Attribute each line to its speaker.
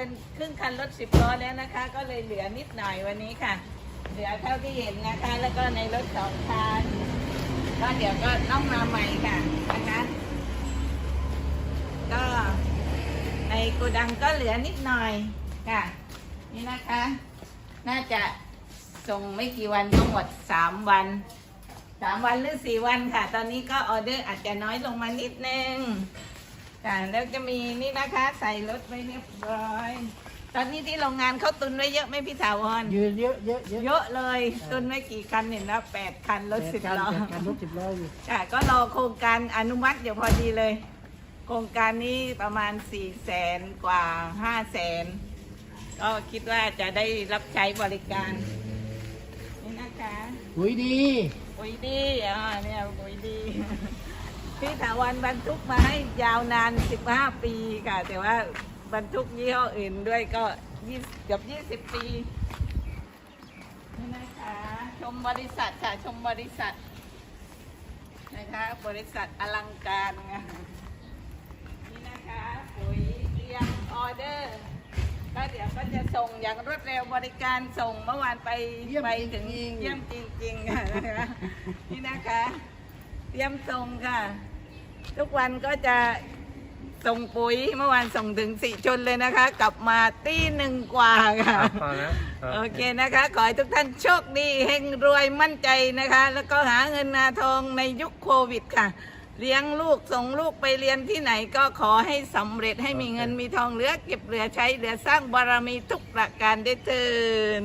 Speaker 1: ินครึ่งคันรถสิบล้อแล้วนะคะ ก็เลยเหลือนิดหน่อยวันนี้ค่ะ เหลือเท่าที่เห็นนะคะ แล้วก็ในรถสองคันก็เดี๋ยวก็ต้องมาใหม่ค่ะนะคะก็ในโกดังก็เหลือนิดหน่อยค่ะ นี่นะคะ น่าจะส่งไม่กี่วันก็หมดสามวันสามวันหรือสี่วันค่ะ ตอนนี้ก็ออเดอร์อาจจะน้อยลงมานิดนึง ค่ะแล้วจะมีนี่นะคะใส่รถไว้เรียบร้อย ตอนนี้ที่โรงงานเขาตุนไว้เยอะไหมพี่ถาวร
Speaker 2: ยืนเยอะเยอะเยอะ
Speaker 1: เยอะเลย ตุนไว้กี่คันเห็นแล้วแปดคันรถสิบล้อ
Speaker 2: แปดคันรถสิบล้ออยู่
Speaker 1: ค่ะก็รอโครงการอนุมัติเดี๋ยวพอดีเลย โครงการนี้ประมาณ4ี่แสนกว่าห้าแสนก็คิดว่าจะได้รับใช้บริการนี่นะคะ
Speaker 2: หุยดี
Speaker 1: ปุ๋ยดีอ่าเนี่ยปุ๋ยดี พี่ถาวันบรรทุกมาให้ยาวนาน 15 ปีค่ะ แต่ว่าบรรทุกยี่ห้ออื่นด้วยก็ยี่เกือบ20 ปีนี่นะคะ ชมบริษัทค่ะ ชมบริษัท นะคะ บริษัทอลังการค่ะนี่นะคะปุ๋ยเตรียมออเดอร์ก็เดี๋ยวก็จะส่งอย่างรวดเร็วบริการส่งเมื่อวานไป
Speaker 2: เยี่ยม
Speaker 1: ไปถึง
Speaker 2: จริงๆ
Speaker 1: เยี่ยมจริงๆค่ะนะคะนี่นะคะ เตรียมส่งค่ะ ทุกวันก็จะส่งปุ๋ยเมื่อวานส่งถึงสี่ชนเลยนะคะ กลับมาตีหนึ่งกว่าค่ะ
Speaker 3: พอแล้ว
Speaker 1: โอเคนะคะ ขอให้ทุกท่านโชคดีเฮงรวยมั่นใจนะคะ แล้วก็หาเงินนาทองในยุคโควิดค่ะ เลี้ยงลูกส่งลูกไปเรียนที่ไหนก็ขอให้สำเร็จให้มีเงินมีทองเหลือเก็บเหลือใช้เหลือสร้างบารมีทุกประการได้เถิน